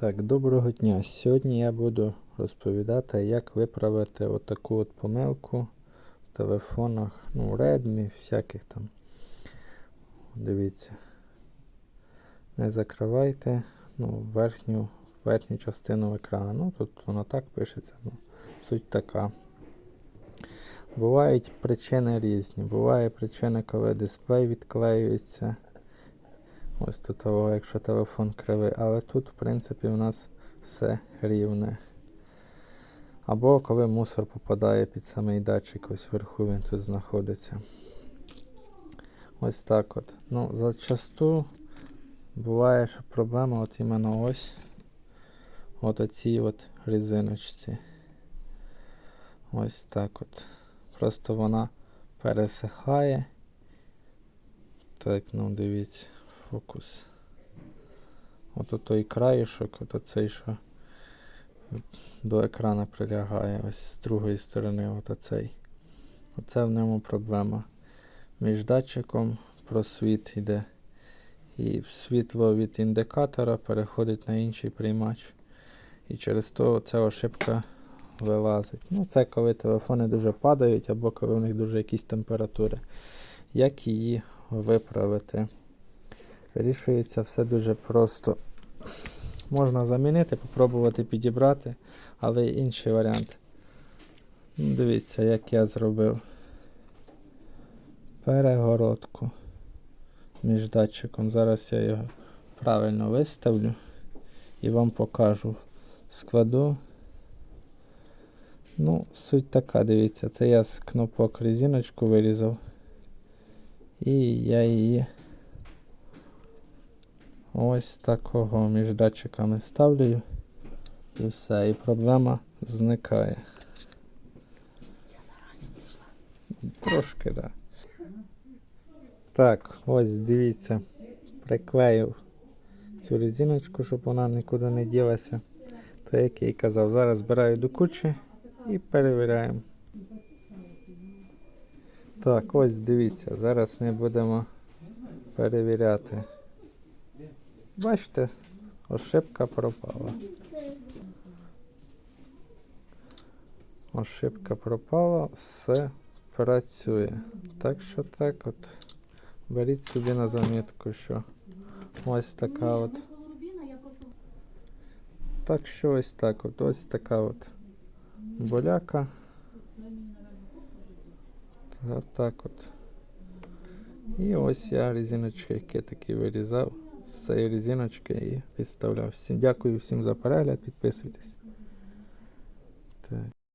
Так, доброго дня. Сьогодні я буду розповідати, як виправити отаку от помилку в телефонах, ну, Redmi, всяких там. Дивіться. Не закривайте ну, верхню, верхню частину екрану. Ну, тут воно так пишеться. Ну, суть така. Бувають причини різні. Буває причина, коли дисплей відклеюється. Ось тут, якщо телефон кривий, але тут, в принципі, у нас все рівне. Або коли мусор попадає під самий датчик, ось вверху він тут знаходиться. Ось так от. Ну, зачасту буває, що проблема от іменно ось от оцій от резиночці. Ось так от. Просто вона пересихає. Так, ну дивіться фокус. От той краєшок, от оцей, що до екрана прилягає, ось з другої сторони, от оцей. Оце в ньому проблема. Між датчиком просвіт йде. І світло від індикатора переходить на інший приймач. І через то ця ошибка вилазить. Ну, це коли телефони дуже падають, або коли у них дуже якісь температури. Як її виправити? Вирішується все дуже просто. Можна замінити, попробувати підібрати, але інший варіант. Ну, Дивіться, як я зробив перегородку між датчиком. Зараз я його правильно виставлю і вам покажу. Складу. Ну, суть така, дивіться, це я з кнопок резиночку вирізав. І я її ось такого між датчиками ставлю. І все, і проблема зникає. Трошки, так. Да. Так, ось дивіться, приклеїв цю резиночку, щоб вона нікуди не ділася. То як я і казав, зараз збираю до кучі і перевіряємо. Так, ось дивіться, зараз ми будемо перевіряти. Бачите, ошибка пропала. Ошибка пропала, все працює. Так що так от. Беріть собі на замітку, що ось така от. Так що ось так от, ось така от боляка. От так от. І ось я резиночки, які такі вирізав з цієї резиночки і підставляв. Всім дякую всім за перегляд, підписуйтесь. Так.